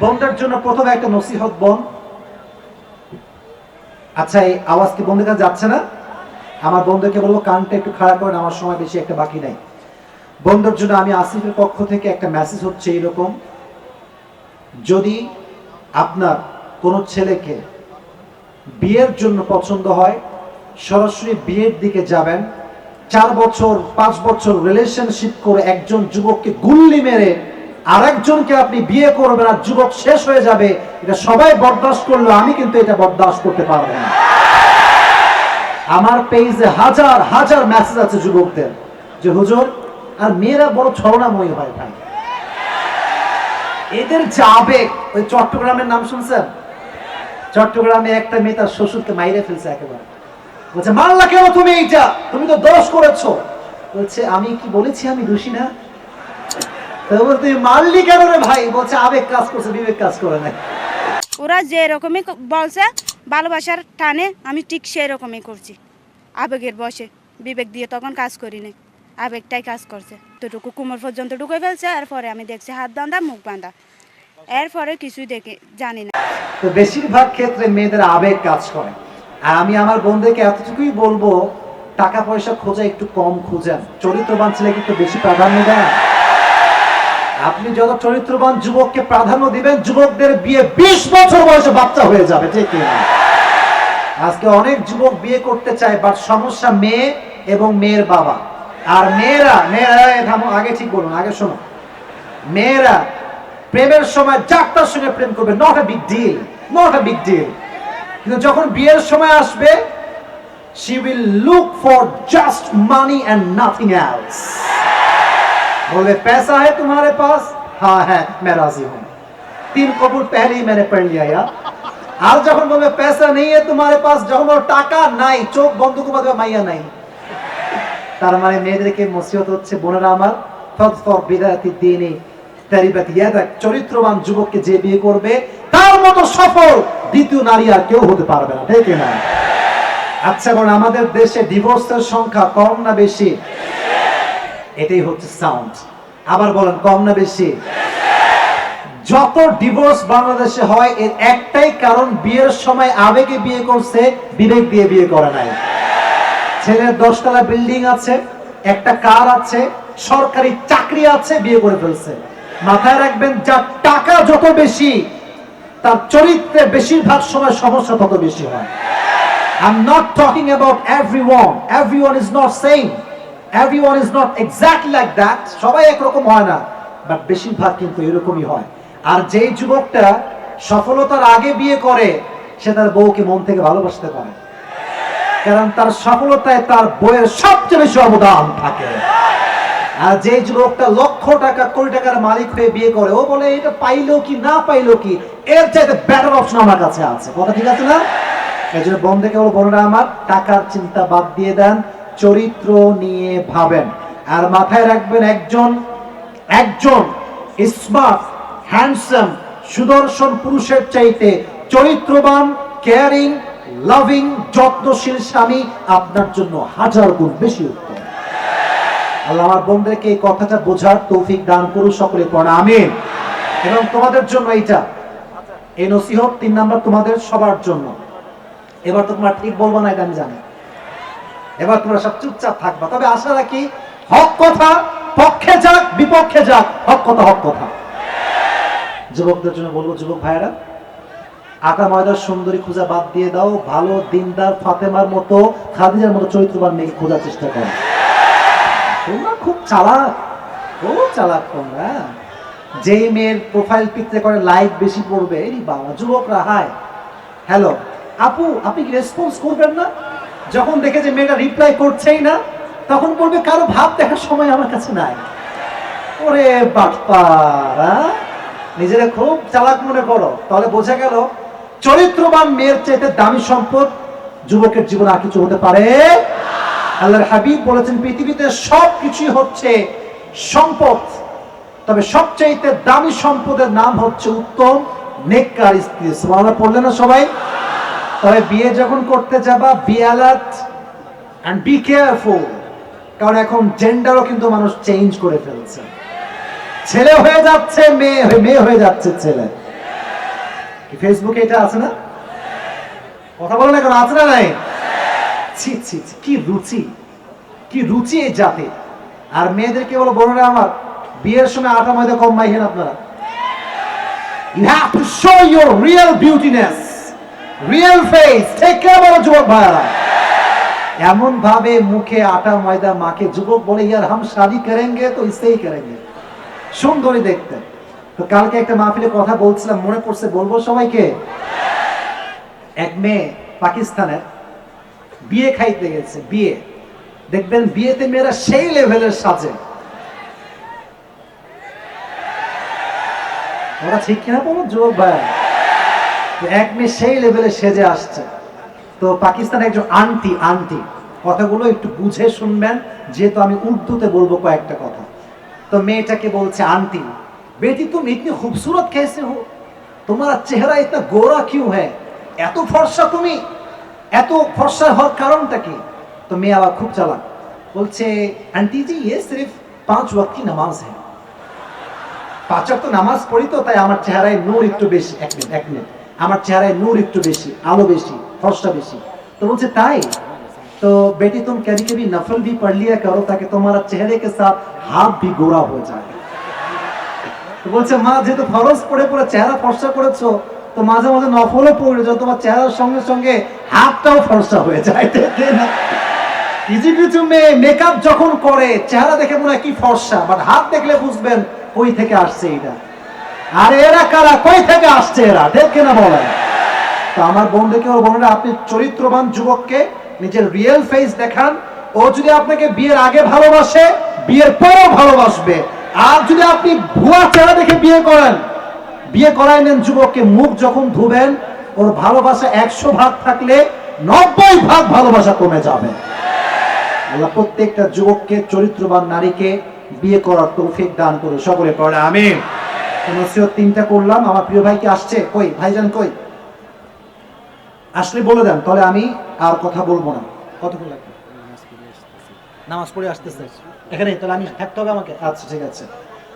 বোনটার জন্য প্রথমে একটা নসিহত বন আচ্ছা এই আওয়াজ কি বন্ধুর কাছে যাচ্ছে না? আমার বন্ধুকে বলব, কানটা একটু খারাপ করেন, আমার সময় বেশি একটা বাকি নাই। বন্ধুর জন্য আমি আসিফের পক্ষ থেকে একটা মেসেজ হচ্ছে এইরকম, যদি আপনার কোনো ছেলেকে বিয়ের জন্য পছন্দ হয়, সরাসরি বিয়ের দিকে যাবেন, চার বছর, পাঁচ বছর রিলেশনশিপ করে একজন যুবককে গুল্লি মেরে আরেকজনকে আপনি বিয়ে করবেন আর যুবক শেষ হয়ে যাবে, এটা সবাই বরদাস্ত করল আমি কিন্তু এটা বরদাস্ত করতে পারব না। আমার পেজে হাজার হাজার মেসেজ আছে যুবকদের যে, হুজুর, আর মেয়েরা বড় ছলনাময়ী হয় ভাই। এদের যে আবেগ, ওই চট্টগ্রামের নাম শুনছেন? চট্টগ্রামে একটা মেয়ে তার শ্বশুরকে মাইরে ফেলছে একেবারে। বলছে মারলা কেন তুমি এইটা? তুমি তো দোষ করেছ। বলছে, আমি কি বলেছি আমি দোষী না? মারলি কেন রে ভাই? বলছে আবেগ কাজ করছে বিবেক কাজ করে না ওরা যে রকমই বলছে ভালোবাসার টানে আমি ঠিক করছি। আবেগের বসে বিবেক দিয়ে তখন কাজ করি নাই। আবেগটাই কাজ করছে। তোটুকু কুমোর পর্যন্ত ঢুকে ফেলছে এরপরে আমি দেখছি হাত বাঁধা মুখ বাঁধা। এরপরে কিছুই দেখে জানি না। তো বেশিরভাগ ক্ষেত্রে মেয়েদের আবেগ কাজ করে। আর আমি আমার বন্ধুকে এতটুকুই বলব টাকা পয়সা খোঁজা একটু কম খুঁজেন। চরিত্রবান ছেলেকে একটু বেশি প্রাধান্য দেন। আপনি যত চরিত্রবান যুবককে প্রাধান্য দিবেন, যুবকদের বিয়ে বিশ বছর বয়সে বাচ্চা হয়ে যাবে, ঠিক আজকে অনেক যুবক বিয়ে করতে চায় বাট সমস্যা মেয়ে এবং মেয়ের বাবা। আর মেয়েরা মেয়েরা আগে ঠিক বলুন, আগে শোনো। মেয়েরা প্রেমের সময় যাত্রার সঙ্গে প্রেম করবে not a big deal not a big deal কিন্তু যখন বিয়ের সময় আসবে, she will look for just money and nothing else बोले पैसा है तुम्हारे पास हाँ है मैं राजी हूँ तीन कबूल पहले ही मैंने पढ़ लिया यार আর যখন বলবে पैसा नहीं है तुम्हारे पास যখন ওর টাকা নাই চোখ বন্ধ করে বলবে মাইয়া নাই তার মানে মেয়েদেরকে মুসিবত হচ্ছে বোনেরা আমার ফর বিদাতি দিনে তারিবাতি ইয়াদাক চরিত্রবান যুবককে যে বিয়ে করবে তার মতো সফল দ্বিতীয় নারী আর কেউ হতে পারবে না ঠিক না আচ্ছা বলেন আমাদের দেশে ডিভোর্সের সংখ্যা কম না বেশি এটাই হচ্ছে সাউন্ড আবার বলেন, কম না বেশি? যত ডিভোর্স বাংলাদেশে হয়, এর একটাই কারণ বিয়ের সময় আবেগে বিয়ে করছে, বিবেক দিয়ে বিয়ে করে নাই। ছেলের দশতলা বিল্ডিং আছে, একটা কার আছে, সরকারি চাকরি আছে, বিয়ে করে ফেলছে। মাথায় রাখবেন, যার টাকা যত বেশি, তার চরিত্রে বেশিরভাগ সময় সমস্যা তত বেশি হয়। I'm not talking about everyone. Everyone is not same. Everyone is not exactly like that. সবাই একরকম হয় না বাট বেশিরভাগ কিন্তু এরকমই হয়। আর যেই যুবকটা সফলতার আগে বিয়ে করে, সে তার বউকে মন থেকে ভালোবাসতে পারে। কারণ তার সফলতায় তার বইয়ের সবচেয়ে বেশি অবদান থাকে। আর যে যুবকটা লক্ষ টাকা, কোটি টাকার মালিক হয়ে বিয়ে করে, ও বলে, এটা পাইলো কি, না পাইলো কি? এর চাইতে বেটার অপশন আমার কাছে আছে। কথা ঠিক আছে না? এই জন্য বন্ধুকে বলো, বোনেরা আমার, টাকার চিন্তা বাদ দিয়ে দেন। চরিত্র নিয়ে ভাবেন। আর মাথায় রাখবেন একজন একজন স্মার্ট হ্যান্ডসাম সুদর্শন পুরুষের চাইতে চরিত্রবান কেয়ারিং লাভিং যত্নশীল স্বামী আপনার জন্য হাজার গুণ বেশি উত্তম। আল্লাহ আমার বোনদেরকে এই কথাটা বোঝার তৌফিক দান করুন, সকলে পড়া, আমিন। এবং তোমাদের জন্য এইটা, এই নসিহত তিন নাম্বার তোমাদের সবার জন্য। এবার তো তোমার ঠিক বলব না, এটা আমি জানি। এবার তোমরা সব চুপচাপ থাকবা। তবে আশা রাখি, হক কথা পক্ষে যাক, বিপক্ষে যাক, হক কথা হক কথা। যুবকদের জন্য বলব, যুবক ভাইয়েরা আটা ময়দার সুন্দরী খোঁজা বাদ দিয়ে দাও। ভালো দিনদার ফাতেমার মতো, খাদিজার মতো চরিত্রবান মেয়েকে খোঁজার চেষ্টা করো। তোমরা খুব চালাক খুব চালাক তোমরা। যেই মেয়ের প্রোফাইল পিকতে করে লাইক বেশি পড়বে এই বাবা, যুবকরা হাই হ্যালো আপু, আপনি কি রেসপন্স করবেন না? যখন দেখে যে মেয়েটা রিপ্লাই করছেই না, তখন বলবে, কারও ভাব দেখার সময় আমার কাছে নাই। ওরে বাপ্পারা নিজেরা খুব চালাক মনে করো। তাহলে বোঝা গেল, চরিত্রবান মেয়ের চাইতে দামি সম্পদ যুবকের জীবনে আর কিছু হতে পারে আল্লাহর হাবিব বলেছেন, পৃথিবীতে সব কিছুই হচ্ছে সম্পদ। তবে সবচাইতে দামি সম্পদের নাম হচ্ছে উত্তম, নেককার স্ত্রী। সুবহানাল্লাহ, পড়লেন না সবাই? তবে বিয়ে যখন করতে যাবা be alert and be careful কারণ এখন জেন্ডারও কিন্তু মানুষ চেঞ্জ করে ফেলছে। ছেলে হয়ে যাচ্ছে মেয়ে হয়ে মেয়ে হয়ে যাচ্ছে ছেলে। ফেসবুকে এটা আছে না? কথা বলে না কেন আছে না নাই? ছি ছি কি রুচি কি রুচি এই জাতি। আর মেয়েদেরকে বলো বোনেরা আমার বিয়ের সময় আটা ময়দা কম মাইহেন আপনারা। You have to show your real beautiness, face. Take care বলো যুবক ভাইরা এমন ভাবে মুখে আটা, ময়দা মাকে যুবক বলে, ইয়ার হাম শাদি করেঙ্গে, তো ইসেই করেঙ্গে। সুন্দরী দেখতে। তো কালকে একটা মাহফিলে কথা বলছিলাম, মনে পড়ছে, বলব সবাইকে? এক মেয়ে পাকিস্তানের, বিয়ে খাইতে গেছে, বিয়ে। দেখবেন বিয়েতে মেয়েরা সেই লেভেলের সাজে। ওরা ঠিক কিনা বলো যুবক ভাই? এক মেয়ে সেই লেভেলে সেজে আসছে। তো পাকিস্তানে একজন আন্টি আন্টি কথাগুলো একটু বুঝে শুনবেন, যেহেতু আমি উর্দুতে বলব কয়েকটা কথা। তো মেয়েটাকে বলছে আন্টি বেটি, তুমি ইতনি খুবসুরত খেয়েছে হো? তোমার চেহারা ইতনা গোরা কিউ হ্যাঁ এত ফর্সা তুমি? এত ফর্সা হওয়ার কারণটা কি? তো মেয়ে আবার খুব চালাক। বলছে আন্টি জি ইয়ে সিরিফ পাঁচ ওয়াক্তি নামাজ হ্যাঁ পাঁচ ওয়াক্ত নামাজ পড়ি তো, তাই আমার চেহারায় নূর একটু বেশি, এক মিনিট এক মিনিট। আমার চেহারায় নূর একটু বেশি আলো বেশি ফর্সা বেশি তো বলছে তাই तो बेटी तुम कभी कभी नफल भी पढ़ लिया करो ताकि तुम्हारा चेहरे के साथ हाथ भी गोरा हो जाए তো বলছে মা যেহেতু ফরজ পড়ে পড়ে চেহারা ফর্সা করেছো তো মাঝে মাঝে নফলও পড়ে যাও তোমার চেহারার সঙ্গে সঙ্গে হাতটাও ফর্সা হয়ে যায় দেখে না কিছু কিছু মেয়ে মেকআপ যখন করে চেহারা দেখে মনে হয় কি ফর্সা বাট হাত দেখলে বুঝবেন কই থেকে আসছে এটা আর এরা কারা? কই থেকে আসছে এরা? ঠিক কিনা বলেন। তো আমার বন্ধুকে ও বোনেরা, আপনি চরিত্রবান যুবককে নিজের রিয়েল ফেস দেখান। ও যদি আপনাকে বিয়ের আগে ভালোবাসে, বিয়ের পরও ভালোবাসবে। আর যদি আপনি ভুয়া চেহারা দেখে বিয়ে করেন, বিয়ে করাই নেন যুবককে, মুখ যখন ধুবেন, ওর ভালোবাসা একশো ভাগ থাকলে নব্বই ভাগ ভালোবাসা কমে যাবে। আল্লাহ প্রত্যেকটা যুবককে, চরিত্রবান নারীকে বিয়ে করার তৌফিক দান করে সকলে পড়ে আমি নসিহত তিনটা করলাম, আমার প্রিয় ভাই কি আসছে? কই? ভাইজান কই? আসলে বলে দেন, তাহলে আমি আর কথা বলব না। কতক্ষণ লাগবে? নামাজ পড়ে আসতেছে। এখানে তাহলে আমি থাকতে হবে আমাকে? আচ্ছা ঠিক আছে।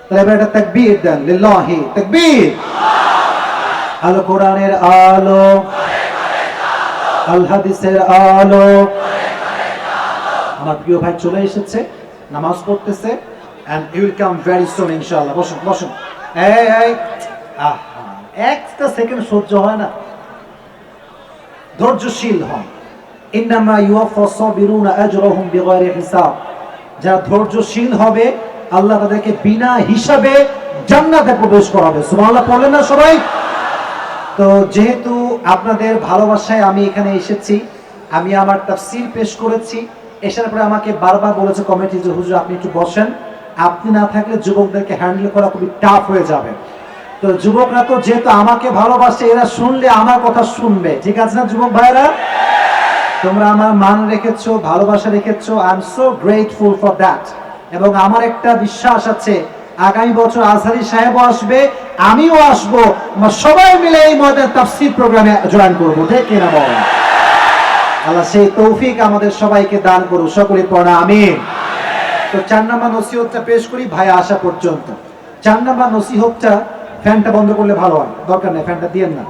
তাহলে এবার একটা তাকবীর দেন, লিল্লাহি, তাকবীর। আলো কোরআনের আলো, আল হাদিসের আলো। আমার প্রিয় ভাই চলে এসেছে, নামাজ পড়তেছে কাম ভেরি সুন ইনশাআল্লাহ। বসুন বসুন। একটা সেকেন্ড সহ্য হয় না। ধৈর্যশীল হন। ইন্নামা হিসাব। ধৈর্যশীল হবে, আল্লাহ তাদেরকে বিনা হিসাবে জান্নাতে প্রবেশ করাবে। সুবহানাল্লাহ, পড়লেন না সবাই? তো যেহেতু আপনাদের ভালোবাসায় আমি এখানে এসেছি, আমি আমার তাফসীর পেশ করেছি, এসার পরে আমাকে বারবার বলেছে কমিটি যে, হুজুর, আপনি একটু বসেন। আপনি না থাকলে যুবকদেরকে হ্যান্ডেল করা খুবই টাফ হয়ে যাবে। তো যুবকরা তো যেহেতু আমাকে ভালোবাসে, এরা শুনলে আমার কথা শুনবে। ঠিক আছে না যুবক ভাইরা তোমরা আমার মান রেখেছো, ভালোবাসা রেখেছো I am so grateful for that এবং আমার একটা বিশ্বাস আছে, আগামী বছর আজহারি সাহেবও আসবে, আমিও আসব। আমরা সবাই মিলে এই ময়দান তাফসীর প্রোগ্রামে জয়েন করব। ঠিক কিনা বলেন আল্লাহ সেই তৌফিক আমাদের সবাইকে দান করুন সকলে পড়া, আমিন। তো চার নাম্বার নসিহতটা পেশ করি, ভাই আসা পর্যন্ত। চার নাম্বার নসিহতটা ফ্যানটা বন্ধ করলে ভালো হয়, দরকার নেই, ফ্যানটা দিয়েন না।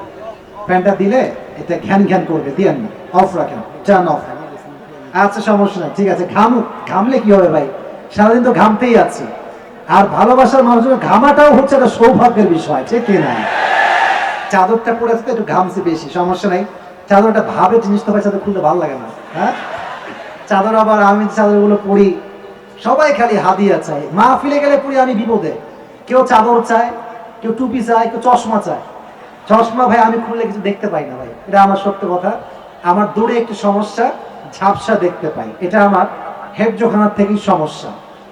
ফ্যানটা দিলে এটা ঘ্যান ঘ্যান করবে, দিয়েন না, অফ রাখেন চান অফ আচ্ছা সমস্যা নাই, ঠিক আছে ঘামুক ঘামলে কি হবে ভাই? সারাদিন তো ঘামতেই আছি। আর ভালোবাসার মানুষের ঘামাটাও হচ্ছে একটা সৌভাগ্যের বিষয়, ঠিক না চাদরটা পরে তো একটু ঘামছে বেশি, সমস্যা নাই। চাদরটা ভাবে জিনিস তো ভাই, চাদর খুলতে ভালো লাগে না হ্যাঁ? চাদর আবার আমি চাদরগুলো পরি সবাই খালি হাদিয়া চাই মা ফিলে গেলে পড়ি আমি বিপদে। কেউ চাদর চায়, কেউ টুপি চায়, কেউ চশমা চায়। চশমা ভাই, আমি খুললে কিছু দেখতে পাই না ভাই। এটা আমার সত্য কথা। আমার দূরে একটি সমস্যা, ঝাপসা দেখতে পাই। এটা আমার হেফজোখানার থেকেই সমস্যা।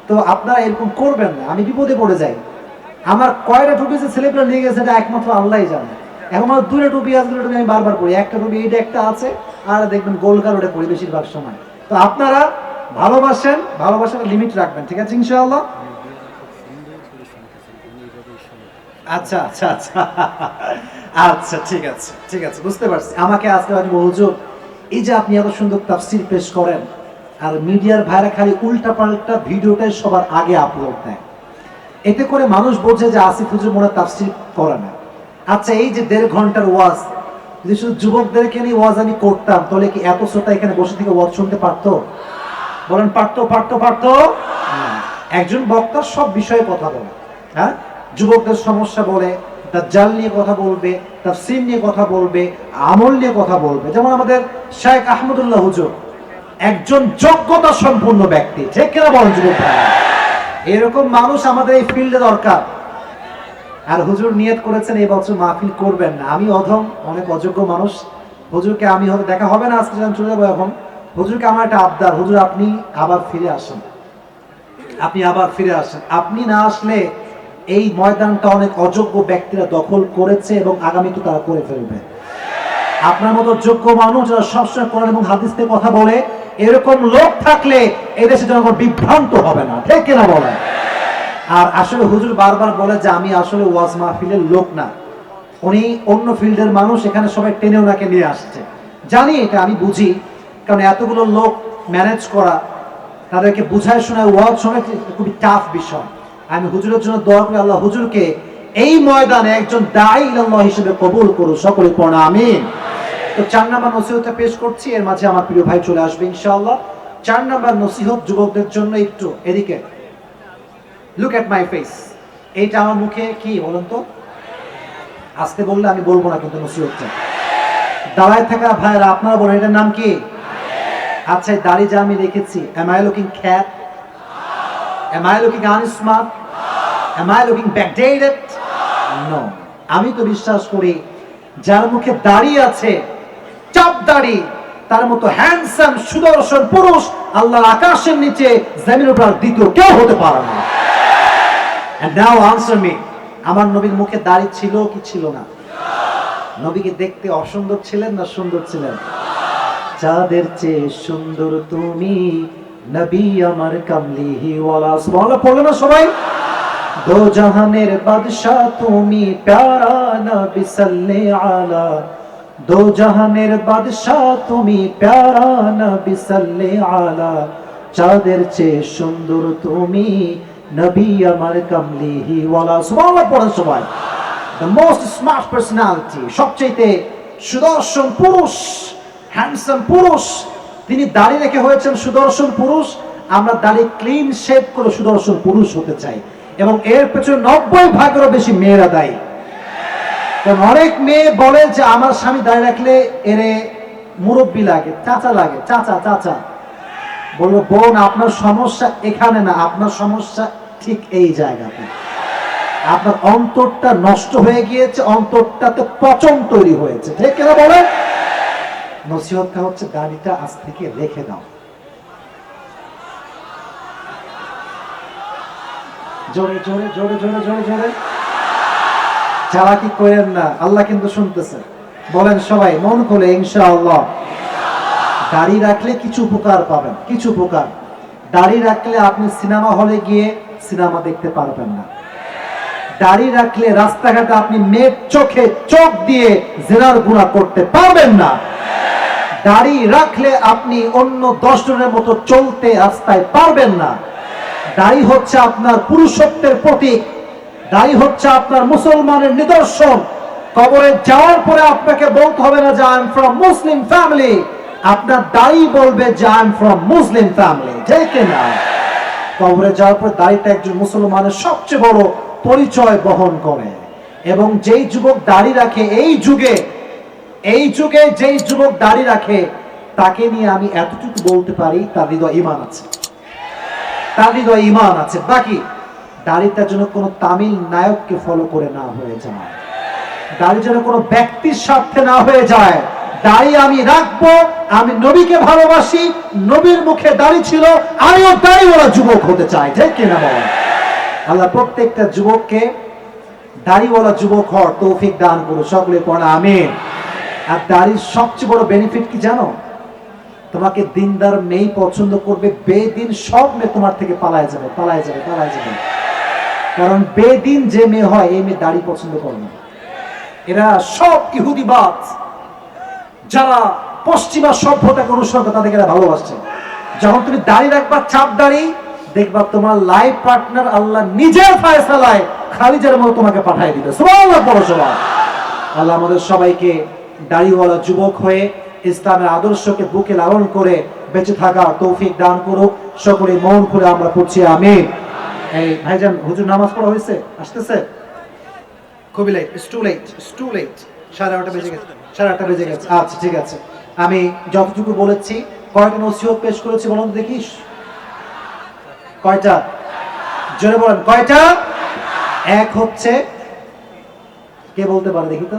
তো আপনারা এরকম করবেন না, আমি বিপদে পড়ে যাই। আমার কয়টা টুপি যে ছেলেপেলে নিয়ে গেছে, এটা একমাত্র আল্লাহই জানে। এখন আমার দূরে টুপি আছে, দুটো আমি বারবার পড়ি একটা টুপি এইটা একটা আছে, আর দেখবেন গোলকার ওটা পড়ি বেশিরভাগ সময়। তো আপনারা ভালোবাসেন, ভালোবাসার লিমিট রাখবেন, ঠিক আছে ইনশাআল্লাহ? আচ্ছা আচ্ছা আচ্ছা। আচ্ছা ঠিক আছে ঠিক আছে, বুঝতে পারছি। আমাকে আজকে আমি হুজুর, এই যে আপনি এত সুন্দর তাফসির পেশ করেন, আর মিডিয়ার ভাইরা খালি উল্টা পাল্টা ভিডিওটাই সবার আগে আপলোড দেয়। এতে করে মানুষ বোঝে যে আসিফ হুজুর মনে তাফসির করে না। আচ্ছা এই যে দেড় ঘণ্টার ওয়াজ, যদি শুধু যুবকদেরকে নিয়ে ওয়াজ আমি করতাম, তাহলে কি এত শ্রোতা এখানে বসে থেকে ওয়াজ শুনতে পারতো? বলেন পারতো পারতো পারতো একজন বক্তা সব বিষয়ে কথা বলে হ্যাঁ? যুবকদের সমস্যা বলে নিয়ে কথা বলবে নিয়ে কথা বলবে, আমল নিয়ে কথা বলবে। যেমন আমাদের শেখ আহমদুল্লাহ হুজুর, একজন যোগ্যতা সম্পূর্ণ ব্যক্তি, ঠিক কিনা বলেন যুবক এরকম মানুষ আমাদের এই ফিল্ডে দরকার। আর হুজুর নিয়ত করেছেন, এই বছর মাহফিল করবেন না। আমি অধম, অনেক অযোগ্য মানুষ। হুজুরকে আমি হয়তো দেখা হবে না, আজকে চলে যাব এখন। হুজুরকে আমার একটা আবদার, হুজুর আপনি আবার ফিরে আসেন। আপনি আবার ফিরে আসেন। আপনি না আসলে এই ময়দানটা অনেক অযোগ্য ব্যক্তিরা দখল করেছে এবং আগামীতে তারা করে ফেলবে। আপনার মতো যোগ্য মানুষ যারা সবসময় কোরআন এবং হাদিস থেকে কথা বলে, এরকম লোক থাকলে এদেশে জনগণ বিভ্রান্ত হবে না। ঠিক কিনা বলেন? আর আসলে হুজুর বারবার বলে যে আমি আসলে ওয়াজ মাহফিলের লোক না। উনি অন্য ফিল্ডের মানুষ, এখানে সবাই টেনে ওনাকে নিয়ে আসছে। জানি এটা, আমি বুঝি। কারণ এতগুলো লোক ম্যানেজ করা, তাদেরকে বুঝায় শোনায়, ওয়াজ শোনা খুবই টাফ বিষয়। আমি হুজুরের জন্য দোয়া করি, আল্লাহ হুজুরকে এই ময়দানে একজন দায়ী আল্লাহ হিসেবে কবুল করুন সকলে পড়া আমিন। তো চার নাম্বার নসিহতটা পেশ করছি, এর মাঝে আমার প্রিয় ভাই চলে আসবে ইনশাআল্লাহ। চার নাম্বার নসিহত যুবকদের জন্য একটু এদিকে। লুক এট মাই ফেস এইটা আমার মুখে কি বলুন তো? আজকে বললে আমি বলব না কিন্তু নসিহতটা। দাঁড়ায় থাকা ভাইয়েরা, আপনারা বলেন, এটার নাম কি? আচ্ছা দাড়ি যা আমি রেখেছি এম আই লুকিং খ্যাত am I looking unsmart am I looking backdated no আমি তো বিশ্বাস করি, যার মুখে দাড়ি আছে, চাপ দাড়ি, তার মতো হ্যান্ডসাম সুদর্শন পুরুষ, আল্লাহর আকাশের নিচে, জমিনের উপর দ্বিতীয় কেউ হতে পারে না। And now answer me. আমার নবীর মুখে দাড়ি ছিল কি ছিল না? নবীকে দেখতে অসুন্দর ছিলেন না সুন্দর ছিলেন? যাদের চেয়ে সুন্দর তুমি। নবী আমার কামলিহি ওয়ালা। সুবহানাল্লাহ, পড়ল না সবাই? দো জাহানের বাদশাহ তুমি প্যারা নবী সাল্লে আলা। দো জাহানের বাদশাহ তুমি প্যারা নবী সাল্লে আলা। চাঁদের চেয়ে সুন্দর তুমি নবী আমার কামলিহি ওয়ালা। সুবহানাল্লাহ পড়েন সবাই। দ্য মোস্ট স্মার্ট পার্সোনালিটি সবচেয়ে সুদর্শন পুরুষ। হ্যান্ডসাম পুরুষ, তিনি দাড়ি রেখে হয়েছেন সুদর্শন পুরুষ, আমরা দাড়ি ক্লিন শেভ করে সুদর্শন পুরুষ হতে চাই। এবং এর পেছনে নব্বই ভাগেরও বেশি মেয়েরা দায়ী। কারণ অনেক মেয়ে বলে যে, আমার স্বামী দাঁড়িয়ে রাখলে এরে মুরব্বী লাগে, চাচা লাগে, চাচা চাচা। বলব বোন, আপনার সমস্যা এখানে না, আপনার সমস্যা ঠিক এই জায়গাতে। আপনার অন্তরটা নষ্ট হয়ে গিয়েছে, অন্তরটাতে পচন তৈরি হয়েছে। ঠিক কিনা বলেন? নসিহতটা হচ্ছে দাড়িটা আজ থেকে রেখে দাও। জোরে জোরে জোরে জোরে জোরে জোরে। চালাকি করেন না, আল্লাহ কিন্তু শুনতেছে। বলেন সবাই, মন খুলে, ইনশাআল্লাহ। দাড়ি রাখলে কিছু উপকার পাবেন, কিছু উপকার। দাড়ি রাখলে আপনি সিনেমা হলে গিয়ে সিনেমা দেখতে পারবেন না। দাড়ি রাখলে রাস্তাঘাটে আপনি মেয়ের চোখে চোখ দিয়ে জেরার গুণা করতে পারবেন না। দাড়ি রাখলে আপনি অন্য দশ জনের মতো চলতে রাস্তায় পারবেন না। দাড়ি হচ্ছে আপনার পুরুষত্বের প্রতীক। দাড়ি হচ্ছে আপনার মুসলমানের নিদর্শন। কবরে যাওয়ার পরে আপনাকে বলতে হবে না যে I am from Muslim family আপনার দাড়ি বলবে যে I am from Muslim family ঠিক না কবরে যাওয়ার পর দাড়িটা একজন মুসলমানের সবচেয়ে বড় পরিচয় বহন করে। এবং যেই যুবক দাড়ি রাখে, এই যুগে এই যুগে যেই যুবক দাড়ি রাখে, তাকে নিয়ে আমি এতটুকু বলতে পারি, তার হৃদয় ইমান আছে। তার হৃদয় ইমান আছে। বাকি দাড়িটার জন্য কোনো তামিল নায়ককে ফলো করে না হয়ে যায়। দাড়ি যেন কোনো ব্যক্তির স্বার্থে না হয়ে যায়। দাড়ি আমি রাখব, আমি নবীকে ভালোবাসি, নবীর মুখে দাড়ি ছিল আমিও দাড়িওয়ালা যুবক হতে চাই ঠিক কিনা বলেন আল্লাহ প্রত্যেকটা যুবককে দাড়িওয়ালা যুবক হওয়ার তৌফিক দান করো সকলে পড়া, আমিন। আর দাড়ির সবচেয়ে বড় বেনিফিট কি জানো? তোমাকে দিনদার মেয়ে পছন্দ করবে, বেদিন সব মেয়ে তোমার থেকে পালায় যাবে পালায় যাবে পালায় যাবে। কারণ বেদিন যে মেয়ে হয়, এই মেয়ে দাড়ি পছন্দ করে না। এরা সব ইহুদিবাদ যারা পশ্চিমা সভ্যতাকে অনুসরণ করে, তাদেরকে এরা ভালোবাসছে। যখন তুমি দাড়ি রাখবা, চাপ দাড়ি, দেখবা তোমার লাইফ পার্টনার আল্লাহ নিজের ফায়সালায় খালিজার মতো তোমাকে পাঠিয়ে দিবে। বড় সবাই। আল্লাহ আমাদের সবাইকে দাড়িওয়ালা যুবক হয়ে ইসলামের আদর্শকে বুকে লালন করে বেঁচে থাকা তৌফিক দান করুক। সকলে মন খুলে আমরা পড়ছি, আমিন। এই ভাইজান, হুজুর নামাজ পড়া হয়েছে? আসতেছে? খুবই late it's too late it's too late সাড়ে আটটা বেজে গেছে, সাড়ে আটটা বেজে গেছে। আচ্ছা ঠিক আছে। আমি যতটুকু বলেছি, কয়টা নসিহত পেশ করেছি বলুন দেখিস কয়টা? জোরে বলেন, কয়টা? এক হচ্ছে, কে বলতে পারে দেখি তো?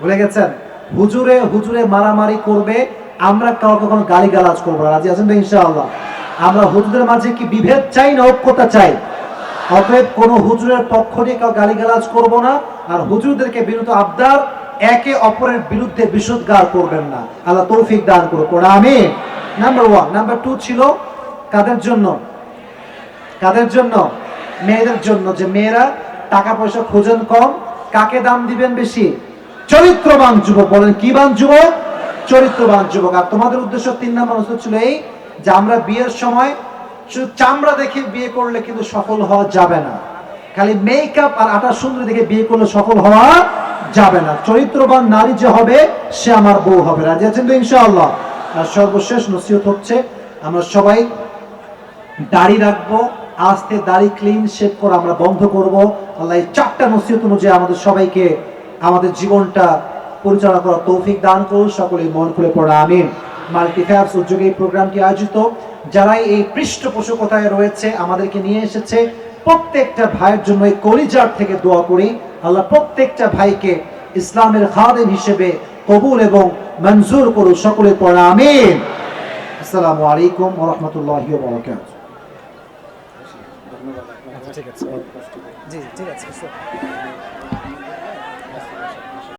ভুলে গেছেন? হুজুরে হুজুরে মারামারি করবে, আমরা কাউকে কোনো গালি গালাজ করব না। রাজি আছেন তো ইনশাআল্লাহ? আমরা হুজুরের মাঝে কি বিভেদ চাই না ঐক্যতা চাই? অতএব কোন হুজুরের পক্ষ নিয়ে কাউ গালিগালাজ করব না, আর হুজুরদেরকে বিরুদ্ধ আবদার, একে অপরের বিরুদ্ধে বিশুদ্ধার করবেন না। আল্লাহ তৌফিক দান করুক। ওরা আমি নাম্বার ওয়ান নাম্বার টু ছিল কাদের জন্য? কাদের জন্য? মেয়েদের জন্য। যে মেয়েরা টাকা পয়সা খোঁজেন কম, কাকে দাম দিবেন বেশি? চরিত্রবান যুবক, বলেন কি বান যুবক? চরিত্রবান যুবক। আর তোমাদের উদ্দেশ্য তিন নম্বর উদ্দেশ্য ছিল এই যে আমরা বিয়ের সময় চামড়া দেখে বিয়ে করলে কিন্তু সফল হওয়া যাবে না। খালি মেকআপ আর আটা সুন্দরী দেখে বিয়ে করলে সফল হওয়া যাবে না। চরিত্রবান নারী যে হবে, সে আমার বউ হবে। রাজি আছেন তো ইনশাআল্লাহ? আর সর্বশেষ নসিহত হচ্ছে, আমরা সবাই দাড়ি রাখব, আস্তে দাড়ি ক্লিন শেভ করা আমরা বন্ধ করব। আল্লাহ এই চারটা নসিহত অনুযায়ী আমাদের সবাইকে আমাদের জীবনটা পরিচালনা করার তৌফিক দান করুন, সকলেই মন খুলে পড়া আমিন। মাল্টিফ্যাপস উদ্যোগে এই প্রোগ্রামটি আয়োজিত। যারাই এই পৃষ্ঠপোষকতায় রয়েছে, আমাদেরকে নিয়ে এসেছে, প্রত্যেকটা ভাইয়ের জন্য এই কলিজার থেকে দোয়া করি। আল্লাহ প্রত্যেকটা ভাইকে ইসলামের খাদেম হিসেবে কবুল এবং মঞ্জুর করুন সকলে পড়া আমিন। আসসালামু আলাইকুম ওরহমতুল্লাহি ওবরাকাতুহু ঠিক আছে। জি, ঠিক আছে